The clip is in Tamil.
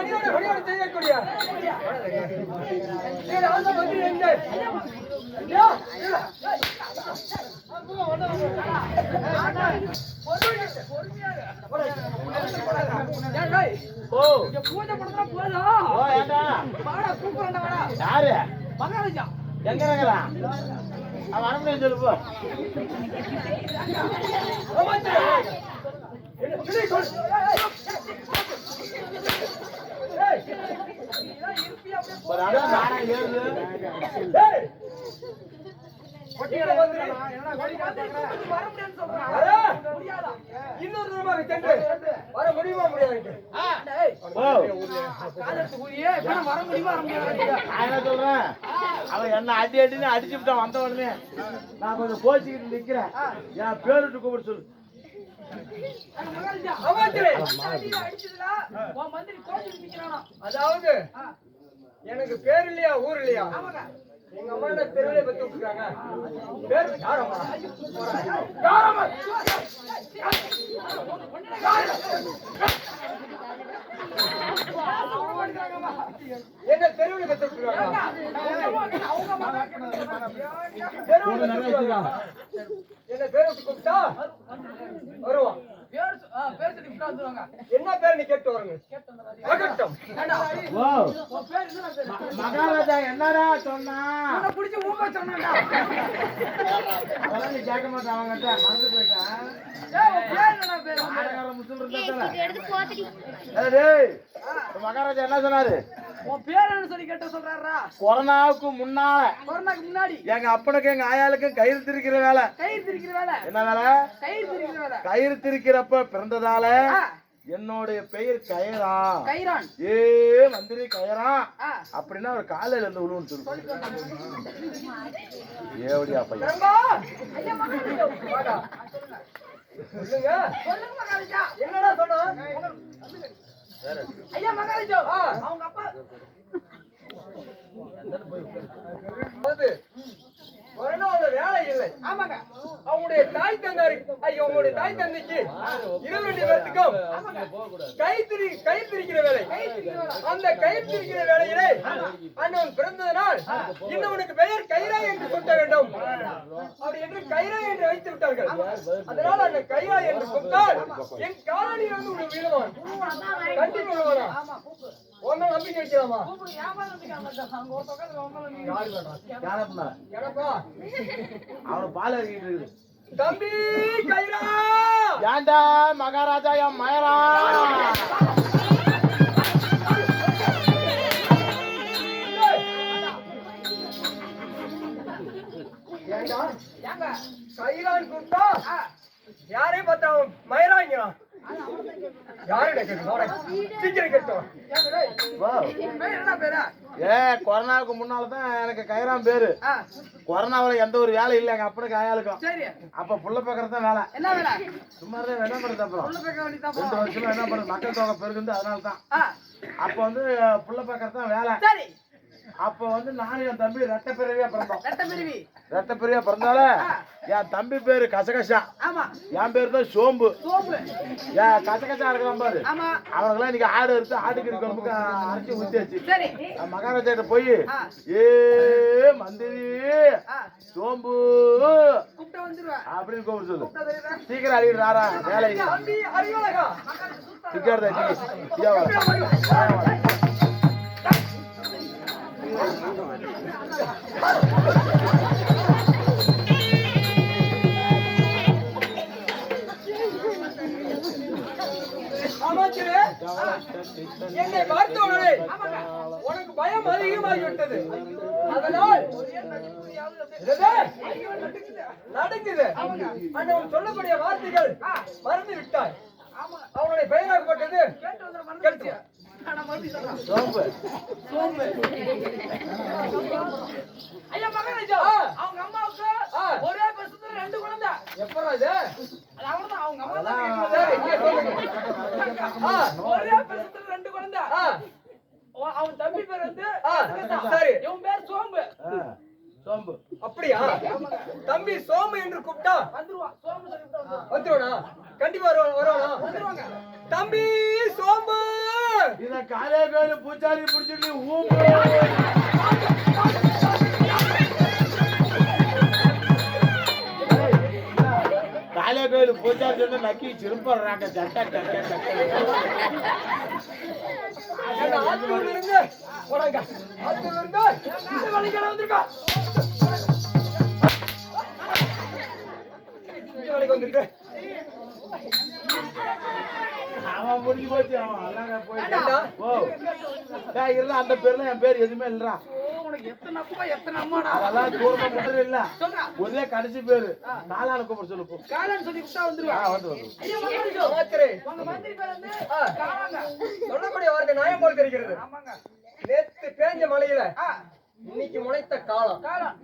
அடியோட பணியோட செய்யக்கூடிய. ஆசை வந்து இங்க பூஜை பண்ணா போதும். வாடா கூப்பிடுறா வாடா. யாரு? மகாராஜா. எங்க இருக்கிறான் அவன் அனுப்பினு சொல்லு போ. ஒரு வர முடியுமா முடியாது வர முடியுமா நான் என்ன சொல்றேன் அவன் என்ன அடி அடின்னு அடிச்சு வந்த உடனே நான் கொஞ்சம் கோச்சிக்கிட்டு நிக்கிறேன் என் பேருட்டு கூப்பிட்டு சொல்லு அதாவது எனக்கு பேர் இல்லையா ஊர் இல்லையா? எங்க அம்மா என்ன தெருவிலே பத்தி விட்டுருக்காங்க பேர் யாரம்மா யாரம்மா என்ன தெருவிலே பத்தி விட்டுருக்காங்க தெருவிலே பத்தி விட்டுருக்காங்க. என்ன பேர் வச்சு கூப்பிட்டா வருவான் என்ன பேர் நீ கேட்டு வருங்க மகாராஜா என்னடா சொன்னா? அதெல்லாம் நீ கேட்க மாட்டான் அவங்ககிட்ட மறந்து போயிட்டான் மகாராஜா என்ன சொன்னாரு? உன் பேர் என்ன சொல்லி கேட்ட சொல்றாரா? கொரோனாவுக்கு முன்னால. கொரோனாக்கு முன்னாடி. எங்க ஆயாளுக்கும் கயிறு திரிக்கிற வேலை. கயிறு திரிக்கிற வேலை. என்ன வேலை? கயிறு திரிக்கிற வேலை. கயிறு திரிக்கிறப்ப பிறந்ததால என்னுடைய பெயர் கயரா கயிறான். ஏ மந்திரி கயரா அப்படின்னா ஒரு காலையில இருந்து விழுவுன்னு சொல்லு ஏவடியா பையன்? என்னடா சொன்னா ஐயா மகாராஜா அவங்க அப்பா கொரோனாவோட வேலை இல்லை ஆமாங்க அவங்களுடைய தாய் தந்தாரி ஐயோ உங்களுடைய தாய் தந்தைக்கு இருபது ரெண்டு பேர்த்துக்கும் கைத்திரி கைத்திரிக்கிற வேலை. அந்த கைத்திரிக்கிற வேலையிலே அண்ணன் பிறந்ததனால் இன்னவனுக்கு பெயர் கைரா என்று சொல்ல வேண்டும். அப்படி என்று கைரா என்று வைத்து விட்டார்கள். அதனால் அந்த கைரா என்று சொன்னால் என் காலனி வந்து உன்னை விழுவான். கண்டிப்பா விழுவானா? ஒன்னும் நம்பிக்கை வைக்கலாமா வேண்டாம்? யாரப்பா? எனப்பா அவனை பால் அறிக்கிட்டு இருக்குது. தம்பி கைரா ஏன்டா மகாராஜா என் மயரா ஏண்டா? கைரான் கூப்பிட்டா யாரையும் பார்த்தா அவன் மயிராங்கிறான் ஏ கொரோனாவுக்கு முன்னால தான் எனக்கு கைராம் பேரு. கொரோனாவுல எந்த ஒரு வேலை இல்லை எங்க அப்பனுக்கு ஆயாளுக்கும். அப்ப புள்ள பாக்குறது தான் வேலை. என்ன வேலை? சும்மா தான் என்ன பண்ணுறது அப்புறம் ரெண்டு வருஷமா என்ன பண்ணுறது மக்கள் தொகை பெருகுந்து அதனால தான் அப்ப வந்து புள்ள பாக்குறது தான் வேலை அப்ப வந்து நானும் என் தம்பி ரெட்ட பிறவியா பிறந்தோம். ரெட்ட பிறவியா பிறந்தால என் தம்பி பேரு கசகசா. ஆமா. என் பேரு தான் சோம்பு. சோப்பு ஏன் கசகசா இருக்கிறான் பாரு. ஆமா. அவனுக்கெல்லாம் இன்னைக்கு ஆடு எடுத்து ஆட்டுக்கறி குழம்புக்கு அரைச்சி ஊத்தியாச்சு. சரி. நான் மகாராஜாட்ட போய். ஏ மந்திரி சோம்பு. அப்படின்னு கூப்பிட்டு சொல்லு? சீக்கிரம் அடிக்கிறாரா வேலை என்னை பார்த்தவுடனே உனக்கு பயம் அதிகமாகிவிட்டது. அதனால் நடக்குது. அண்ணன் சொல்லக்கூடிய வார்த்தைகள் மறந்து விட்டாய் அவனுடைய பெயராகப்பட்டது கேட்டு ஐயா மகாராஜா அவங்க அம்மாவுக்கு ஒரே எப்படா இது? அது அவன்தான், அவங்க அம்மா தான் ஒரே பிரசவத்துல ரெண்டு குழந்தை. அவன் தம்பி பேர் வந்து. சரி. இவன் பேர் சோம்பு. சோம்பு. அப்படியா? தம்பி சோமு என்று கூப்பிட்டா? வந்துருவான் சோம்பு வந்துருவான். கண்டிப்பா வருவானா? தம்பி சோம்பு! இத காலே பேரு பூச்சாரி பிடிச்சிட்டு ஊம்பு. காலே கோயில் பூச்சாரி நக்கி சிறுப்படுறாங்க வந்திருக்க. அவன் முடிஞ்சு போச்சு அவன் ஏண்டா? ஓ. டேய் இல்ல அந்த பேர்ல என் பேர் எதுவுமே இல்லடா. ஓ, உனக்கு எத்தனை அப்பா எத்தனை அம்மாடா? அதெல்லாம் தூரமா மட்டும் இல்ல. சொல்றா. ஒரே கடைசி பேரு. காலான கூப்பிட சொல்லு போ. சொல்லி விட்டா ஆ வந்துருவான் வந்து வந்து. மாத்திரை சொல்லக்கூடிய வார்த்தை நியாயம் போல் தெரிகிறது. ஆமாங்க. நேத்து பேஞ்ச மழையில ஆ. இன்னைக்கு முளைத்த காலம். காலம்.